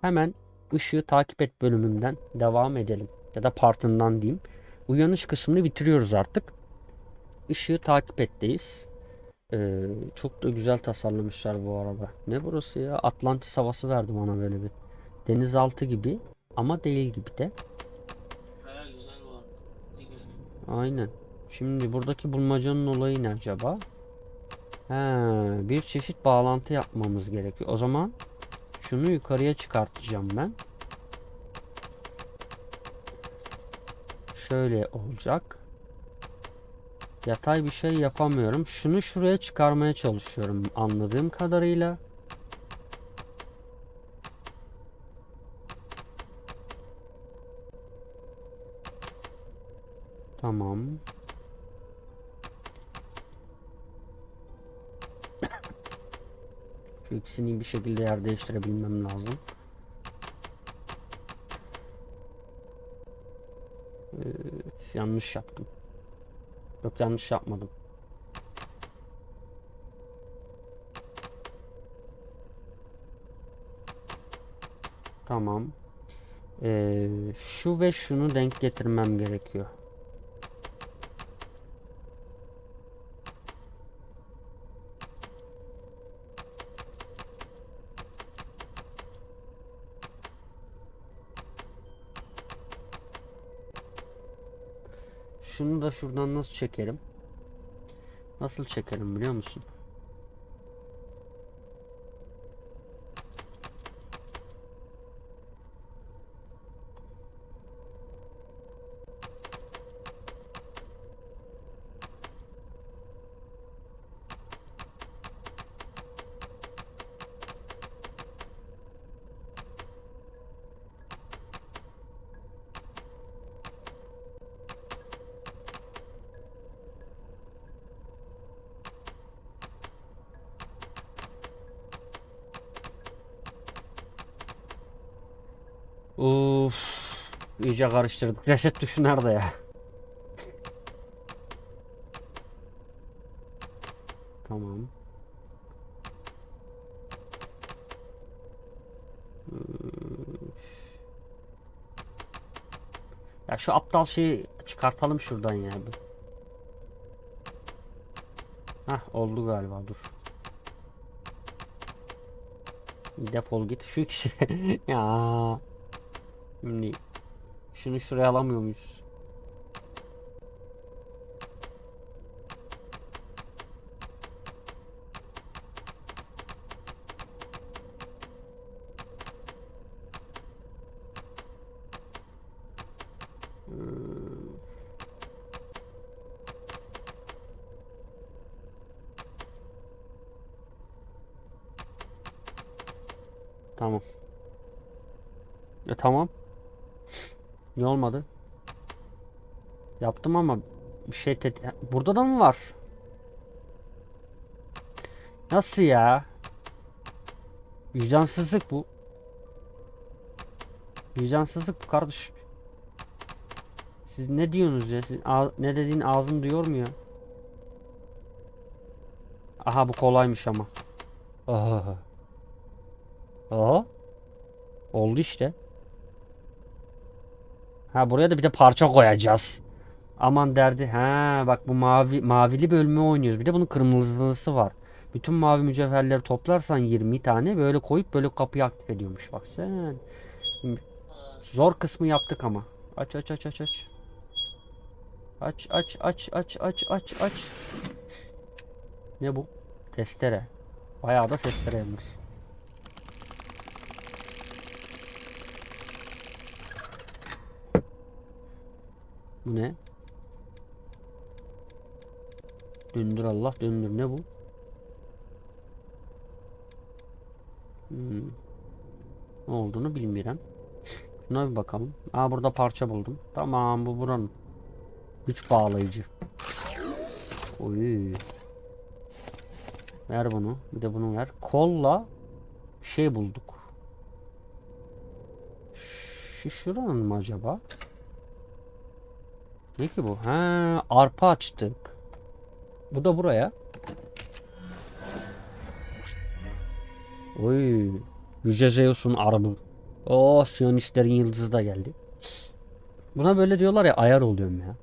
Hemen ışığı takip et bölümünden devam edelim. Ya da partından diyeyim. Uyanış kısmını bitiriyoruz artık. Işığı takip etteyiz. Ee, çok da güzel tasarlamışlar bu arada. Ne burası ya? Atlantis havası verdi bana böyle bir. Denizaltı gibi ama değil gibi de. Aynen. Şimdi buradaki bulmacanın olayı ne acaba? He, bir çeşit bağlantı yapmamız gerekiyor. O zaman şunu yukarıya çıkartacağım ben. Şöyle olacak. Yatay bir şey yapamıyorum. Şunu şuraya çıkarmaya çalışıyorum anladığım kadarıyla. Tamam. Şu ikisini bir şekilde yer değiştirebilmem lazım. Üf, yanlış yaptım. Yok yanlış yapmadım. Tamam. Ee, şu ve şunu denk getirmem gerekiyor. Şunu da şuradan nasıl çekerim? Nasıl çekerim biliyor musun? Uf, iyice karıştırdık. Reset tuşu nerede ya? Tamam. Ya şu aptal şeyi çıkartalım şuradan ya. Hah oldu galiba dur. Defol git şu ikisi ya. Şimdi şunu şuraya alamıyor muyuz? Hmm. Tamam. E tamam. Ne olmadı? Yaptım ama bir şey tet- Burada da mı var? Nasıl ya? Vicdansızlık bu. Vicdansızlık bu kardeş. Siz ne diyorsunuz ya? Siz ne dediğin ağzın duyuyor mu ya? Aha bu kolaymış ama. Aha. Aha. Oldu işte. Ha buraya da bir de parça koyacağız. Aman derdi. Ha bak bu mavi mavili bölümü oynuyoruz. Bir de bunun kırmızılısı var. Bütün mavi mücevherleri toplarsan 20 tane böyle koyup böyle kapıyı aktif ediyormuş. Bak sen. Zor kısmı yaptık ama. Aç aç aç aç aç. Aç aç aç aç aç aç aç. Ne bu? Testere. Bayağı da testere. Bu ne? Döndür Allah döndür. Ne bu? Hmm. Ne olduğunu bilmiyorum. Şuna bir bakalım. Aa burada parça buldum. Tamam bu buranın. Güç bağlayıcı. Oy. Ver bunu. Bir de bunu ver. Kolla şey bulduk. Şu şuranın mı acaba? Ne ki bu? Ha, arpa açtık. Bu da buraya. Oy. Yüce Zeus'un arabı. Oo Siyonistlerin yıldızı da geldi. Buna böyle diyorlar ya ayar oluyorum ya.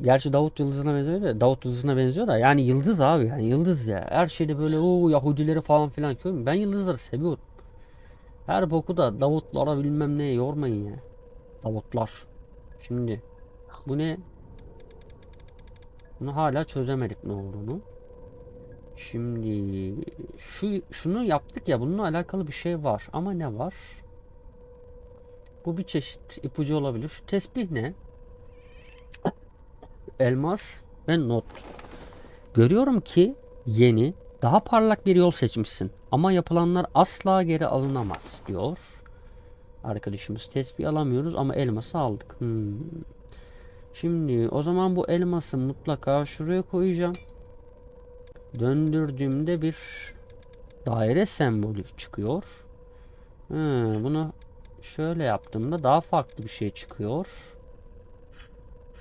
Gerçi Davut Yıldızı'na benziyor da Davut Yıldızı'na benziyor da yani yıldız abi yani yıldız ya. Her şeyde böyle o Yahudileri falan filan görüyorum. Ben yıldızları seviyorum. Her boku da Davutlara bilmem ne yormayın ya. Davutlar. Şimdi bu ne? Bunu hala çözemedik ne olduğunu. Şimdi şu şunu yaptık ya bununla alakalı bir şey var ama ne var? Bu bir çeşit ipucu olabilir. Şu tesbih ne? Elmas ve not. Görüyorum ki yeni, daha parlak bir yol seçmişsin ama yapılanlar asla geri alınamaz diyor. Arkadaşımız tesbih alamıyoruz ama elması aldık. Hmm. Şimdi o zaman bu elması mutlaka şuraya koyacağım. Döndürdüğümde bir daire sembolü çıkıyor. Ha, bunu şöyle yaptığımda daha farklı bir şey çıkıyor.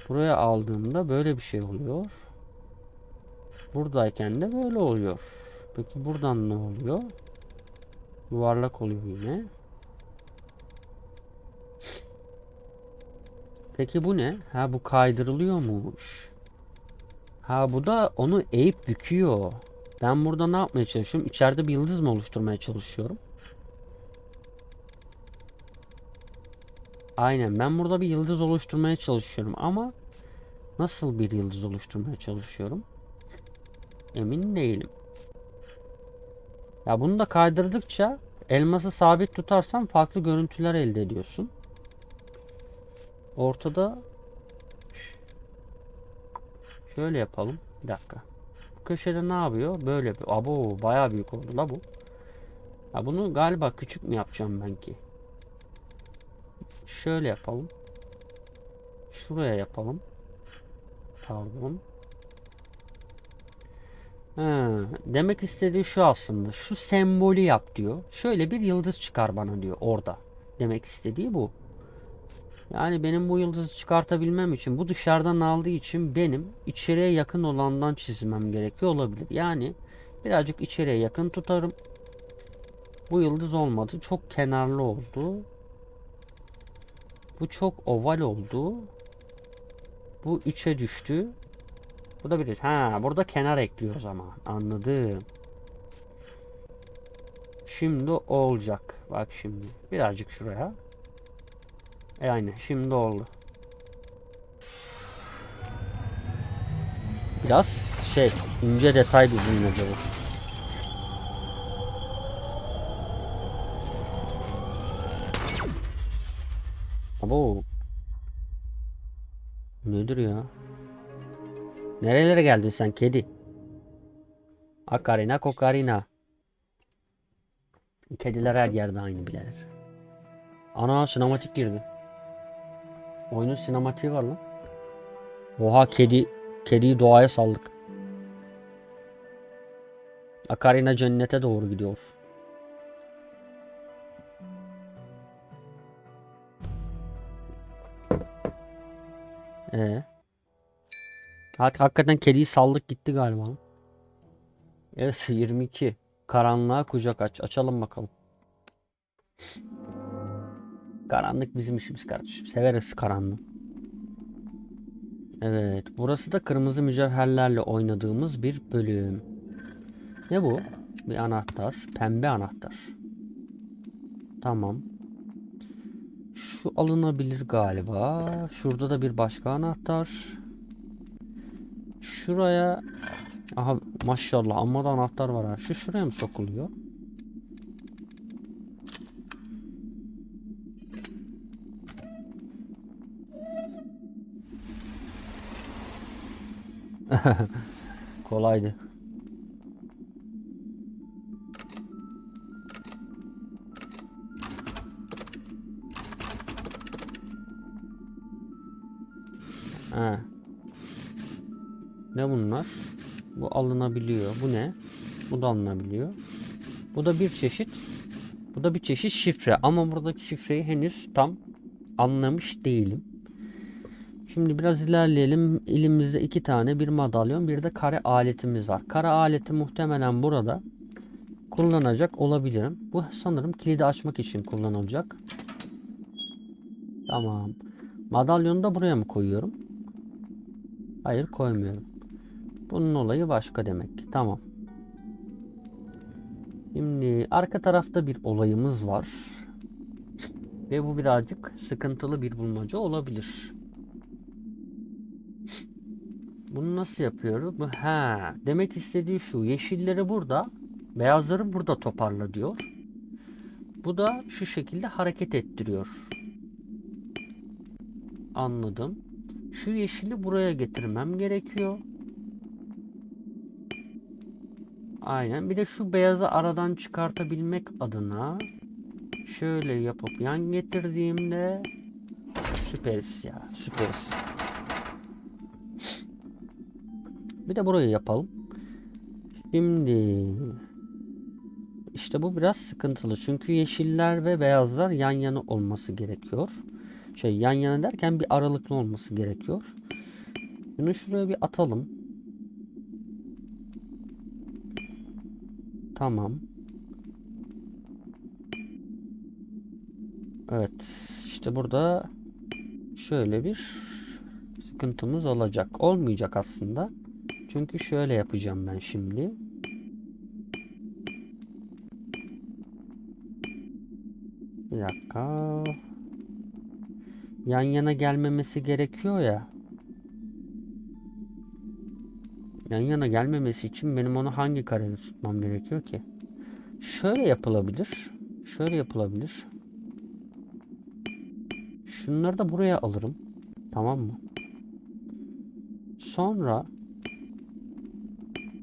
Buraya aldığımda böyle bir şey oluyor. Buradayken de böyle oluyor. Peki buradan ne oluyor? Yuvarlak oluyor yine. Peki bu ne? Ha bu kaydırılıyormuş. Ha bu da onu eğip büküyor. Ben burada ne yapmaya çalışıyorum? İçeride bir yıldız mı oluşturmaya çalışıyorum? Aynen ben burada bir yıldız oluşturmaya çalışıyorum ama nasıl bir yıldız oluşturmaya çalışıyorum? Emin değilim. Ya bunu da kaydırdıkça elması sabit tutarsan farklı görüntüler elde ediyorsun. Ortada şöyle yapalım. Bir dakika. Bu köşede ne yapıyor? Böyle bir. Abo bayağı büyük oldu la bu. Ya bunu galiba küçük mü yapacağım ben ki? Şöyle yapalım. Şuraya yapalım. Pardon. Ha, demek istediği şu aslında. Şu sembolü yap diyor. Şöyle bir yıldız çıkar bana diyor orada. Demek istediği bu. Yani benim bu yıldızı çıkartabilmem için bu dışarıdan aldığı için benim içeriye yakın olandan çizmem gerekiyor olabilir. Yani birazcık içeriye yakın tutarım. Bu yıldız olmadı. Çok kenarlı oldu. Bu çok oval oldu. Bu 3'e düştü. Bu da bir. Ha, burada kenar ekliyoruz ama. Anladım. Şimdi olacak. Bak şimdi. Birazcık şuraya. Aynen. Şimdi oldu. Biraz şey ince detay bilmece bu. Abo. Nedir ya? Nerelere geldin sen kedi? Akarina kokarina. Kediler her yerde aynı birader. Ana sinematik girdi. Oyunun sinematiği var lan. Oha kedi kediyi doğaya saldık. Akarina cennete doğru gidiyor. Ee? Hak hakikaten kediyi saldık gitti galiba. Evet 22. Karanlığa kucak aç. Açalım bakalım. Karanlık bizim işimiz kardeşim. Severiz karanlığı. Evet. Burası da kırmızı mücevherlerle oynadığımız bir bölüm. Ne bu? Bir anahtar. Pembe anahtar. Tamam. Şu alınabilir galiba. Şurada da bir başka anahtar. Şuraya Aha maşallah amma da anahtar var ha. Şu şuraya mı sokuluyor? Kolaydı. Ha. Ne bunlar? Bu alınabiliyor. Bu ne? Bu da alınabiliyor. Bu da bir çeşit. Bu da bir çeşit şifre. Ama buradaki şifreyi henüz tam anlamış değilim. Şimdi biraz ilerleyelim. Elimizde iki tane bir madalyon bir de kare aletimiz var. Kare aleti muhtemelen burada kullanacak olabilirim. Bu sanırım kilidi açmak için kullanılacak. Tamam. Madalyonu da buraya mı koyuyorum? Hayır koymuyorum. Bunun olayı başka demek ki. Tamam. Şimdi arka tarafta bir olayımız var. Ve bu birazcık sıkıntılı bir bulmaca olabilir. Bunu nasıl yapıyoruz? Bu ha, demek istediği şu. Yeşilleri burada, beyazları burada toparla diyor. Bu da şu şekilde hareket ettiriyor. Anladım. Şu yeşili buraya getirmem gerekiyor. Aynen. Bir de şu beyazı aradan çıkartabilmek adına şöyle yapıp yan getirdiğimde süperiz ya. Süperiz. Bir de burayı yapalım. Şimdi işte bu biraz sıkıntılı. Çünkü yeşiller ve beyazlar yan yana olması gerekiyor. Şey yan yana derken bir aralıklı olması gerekiyor. Bunu şuraya bir atalım. Tamam. Evet. işte burada şöyle bir sıkıntımız olacak. Olmayacak aslında. Çünkü şöyle yapacağım ben şimdi. Bir dakika. Yan yana gelmemesi gerekiyor ya. Yan yana gelmemesi için benim onu hangi karede tutmam gerekiyor ki? Şöyle yapılabilir. Şöyle yapılabilir. Şunları da buraya alırım. Tamam mı? Sonra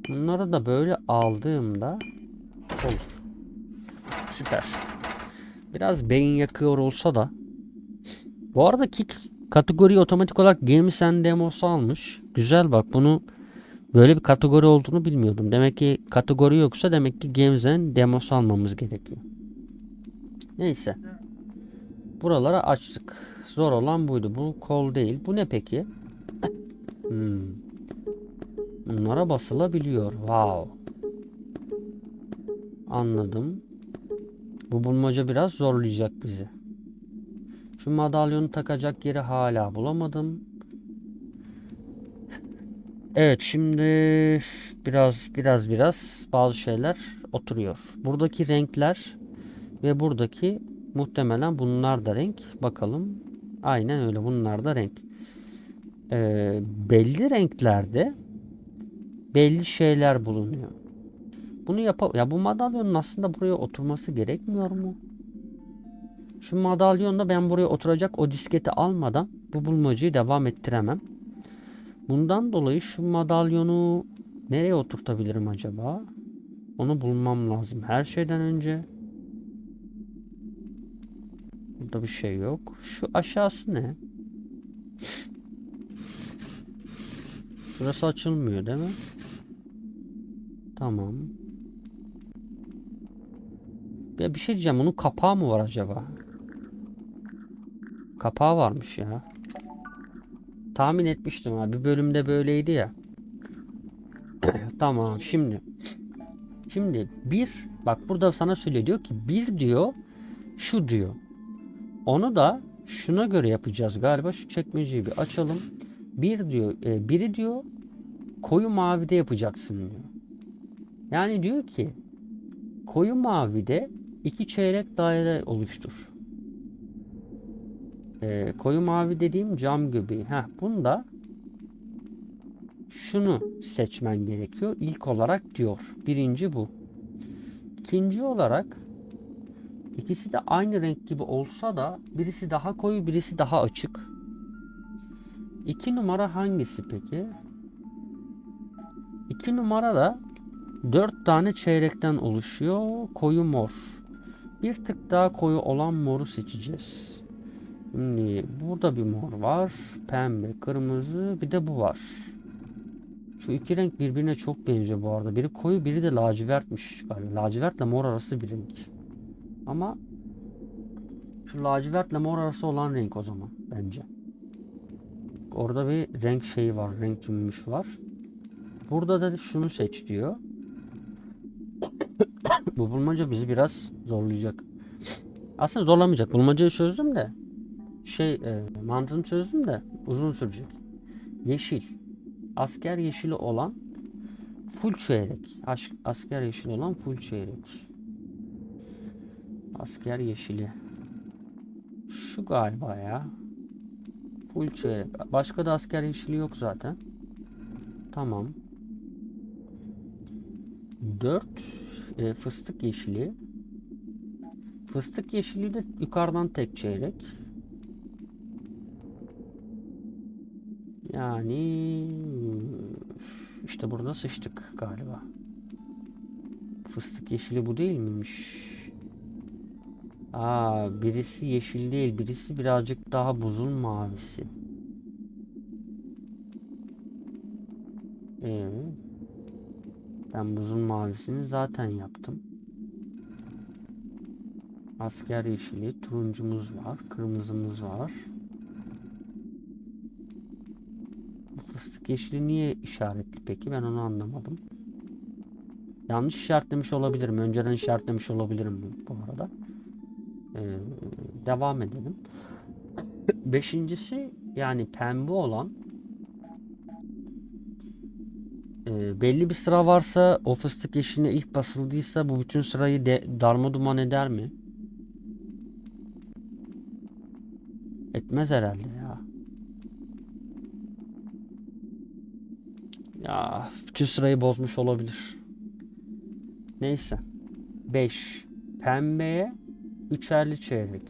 bunları da böyle aldığımda olur. Süper. Biraz beyin yakıyor olsa da bu arada Kick kategoriyi otomatik olarak Games and Demos almış. Güzel bak bunu böyle bir kategori olduğunu bilmiyordum. Demek ki kategori yoksa demek ki Games and Demos almamız gerekiyor. Neyse. Buraları açtık. Zor olan buydu. Bu kol değil. Bu ne peki? Hmm. Bunlara basılabiliyor. Wow. Anladım. Bu bulmaca biraz zorlayacak bizi. Şu madalyonu takacak yeri hala bulamadım. Evet şimdi biraz biraz biraz bazı şeyler oturuyor. Buradaki renkler ve buradaki muhtemelen bunlar da renk. Bakalım. Aynen öyle bunlar da renk. Ee, belli renklerde belli şeyler bulunuyor. Bunu yap ya bu madalyonun aslında buraya oturması gerekmiyor mu? Şu madalyonda ben buraya oturacak o disketi almadan bu bulmacayı devam ettiremem. Bundan dolayı şu madalyonu nereye oturtabilirim acaba? Onu bulmam lazım. Her şeyden önce. Burada bir şey yok. Şu aşağısı ne? Burası açılmıyor değil mi? Tamam. Ya bir şey diyeceğim. Bunun kapağı mı var acaba? Kapağı varmış ya. Tahmin etmiştim abi. Bir bölümde böyleydi ya. tamam şimdi. Şimdi bir bak burada sana söylüyor diyor ki bir diyor şu diyor. Onu da şuna göre yapacağız galiba. Şu çekmeceyi bir açalım. Bir diyor, e, biri diyor koyu mavide yapacaksın diyor. Yani diyor ki koyu mavide iki çeyrek daire oluştur. E, koyu mavi dediğim cam göbeği. Heh, bunda şunu seçmen gerekiyor. İlk olarak diyor. Birinci bu. İkinci olarak ikisi de aynı renk gibi olsa da birisi daha koyu birisi daha açık. İki numara hangisi peki? İki numara da dört tane çeyrekten oluşuyor. Koyu mor. Bir tık daha koyu olan moru seçeceğiz. Şimdi burada bir mor var. Pembe, kırmızı bir de bu var. Şu iki renk birbirine çok benziyor bu arada. Biri koyu biri de lacivertmiş galiba. Lacivertle mor arası bir renk. Ama şu lacivertle mor arası olan renk o zaman bence. Orada bir renk şeyi var. Renk cümbüş var. Burada da şunu seç diyor. Bu bulmaca bizi biraz zorlayacak. Aslında zorlamayacak. Bulmacayı çözdüm de şey e, mantığını çözdüm de uzun sürecek. Yeşil. Asker yeşili olan full çeyrek. Aş, asker yeşili olan full çeyrek. Asker yeşili. Şu galiba ya. Full çeyrek. Başka da asker yeşili yok zaten. Tamam. 4 e, fıstık yeşili. Fıstık yeşili de yukarıdan tek çeyrek. Yani işte burada sıçtık galiba. Fıstık yeşili bu değil miymiş? Aa, birisi yeşil değil, birisi birazcık daha buzun mavisi. Ee, ben buzun mavisini zaten yaptım. Asker yeşili, turuncumuz var, kırmızımız var. Bu fıstık yeşili niye işaretli peki? Ben onu anlamadım. Yanlış işaretlemiş olabilirim. Önceden işaretlemiş olabilirim bu- arada. Ee, devam edelim. Beşincisi yani pembe olan e, belli bir sıra varsa o fıstık yeşiline ilk basıldıysa bu bütün sırayı de, darma duman eder mi? Etmez herhalde ya. Ya bütün sırayı bozmuş olabilir. Neyse. 5. Pembeye üçerli çeyrek.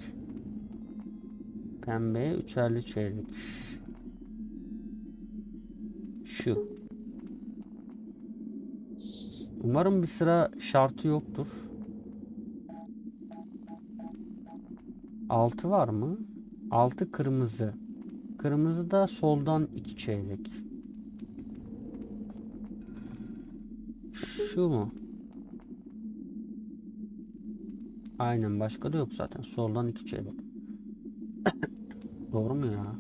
Pembeye üçerli çeyrek. Şu. Umarım bir sıra şartı yoktur. 6 var mı? 6 kırmızı. Kırmızı da soldan 2 çeyrek. Şu mu? Aynen başka da yok zaten. Soldan 2 çeyrek. Doğru mu ya?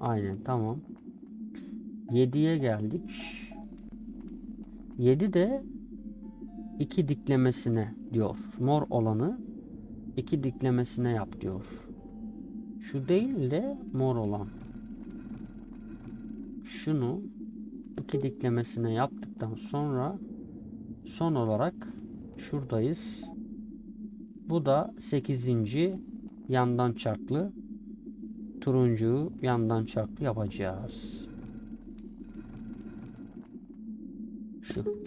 Aynen tamam. 7'ye geldik. 7 de 2 diklemesine diyor. Mor olanı 2 diklemesine yap diyor. Şu değil de mor olan. Şunu iki diklemesine yaptıktan sonra son olarak şuradayız. Bu da 8. yandan çarklı turuncu yandan çarklı yapacağız. Şu.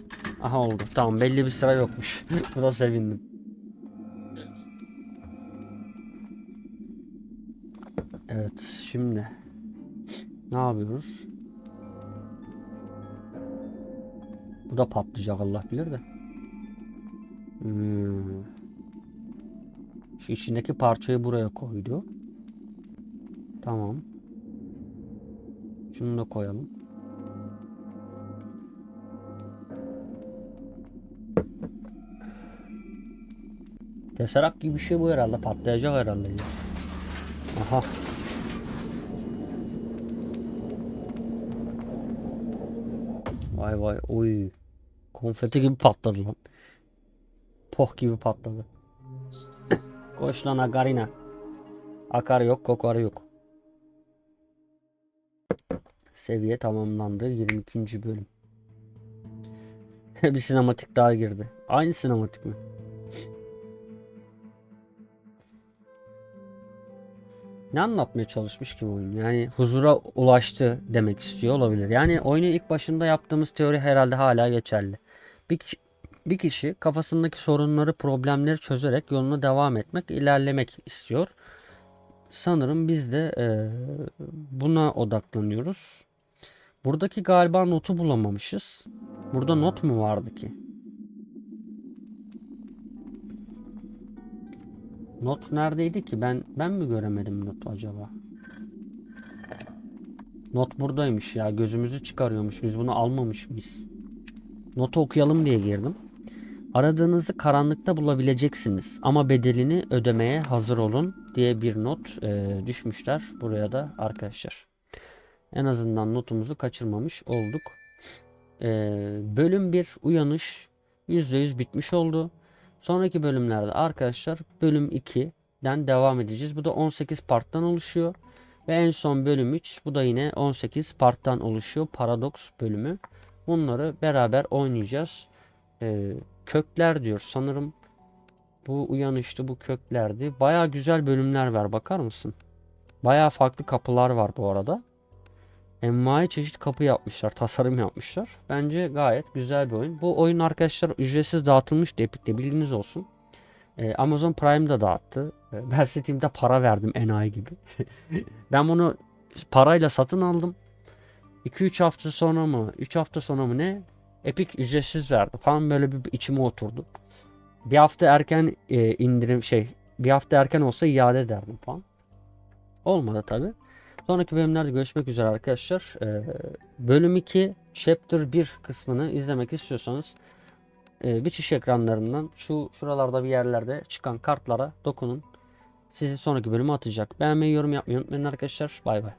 Aha oldu. Tamam belli bir sıra yokmuş. Bu da sevindim. Evet şimdi ne yapıyoruz? Bu da patlayacak Allah bilir de. Hmm. Şu içindeki parçayı buraya koydu. Tamam. Şunu da koyalım. Teserak gibi bir şey bu herhalde. Patlayacak herhalde. Aha. Vay vay oy. Konfeti gibi patladı lan. Poh gibi patladı. Koş lan Agarina. Akar yok kokar yok. Seviye tamamlandı. 22. bölüm. bir sinematik daha girdi. Aynı sinematik mi? Ne anlatmaya çalışmış ki bu oyun? Yani huzura ulaştı demek istiyor olabilir. Yani oyunun ilk başında yaptığımız teori herhalde hala geçerli. Bir, bir kişi kafasındaki sorunları, problemleri çözerek yoluna devam etmek, ilerlemek istiyor. Sanırım biz de eee, buna odaklanıyoruz. Buradaki galiba notu bulamamışız. Burada not mu vardı ki? Not neredeydi ki? Ben ben mi göremedim notu acaba? Not buradaymış ya. Gözümüzü çıkarıyormuş. Biz bunu almamış mıyız? Notu okuyalım diye girdim. Aradığınızı karanlıkta bulabileceksiniz ama bedelini ödemeye hazır olun diye bir not e, düşmüşler buraya da arkadaşlar. En azından notumuzu kaçırmamış olduk. E, bölüm 1 uyanış %100 bitmiş oldu. Sonraki bölümlerde arkadaşlar bölüm 2'den devam edeceğiz. Bu da 18 parttan oluşuyor. Ve en son bölüm 3 bu da yine 18 parttan oluşuyor. Paradox bölümü. Bunları beraber oynayacağız. Ee, kökler diyor sanırım. Bu uyanıştı bu köklerdi. Baya güzel bölümler var bakar mısın? Baya farklı kapılar var bu arada. Envai çeşit kapı yapmışlar, tasarım yapmışlar. Bence gayet güzel bir oyun. Bu oyun arkadaşlar ücretsiz dağıtılmıştı Epic'te bilginiz olsun. Ee, Amazon Prime'da dağıttı. Ee, ben Steam'de para verdim enayi gibi. ben bunu parayla satın aldım. 2-3 hafta sonra mı 3 hafta sonra mı ne Epic ücretsiz verdi falan böyle bir içime oturdu. Bir hafta erken e, indirim şey bir hafta erken olsa iade ederdim falan. Olmadı tabi. Sonraki bölümlerde görüşmek üzere arkadaşlar. Ee, bölüm 2 chapter 1 kısmını izlemek istiyorsanız e, bitiş ekranlarından şu şuralarda bir yerlerde çıkan kartlara dokunun. Sizi sonraki bölüme atacak. Beğenmeyi yorum yapmayı unutmayın arkadaşlar. Bay bay.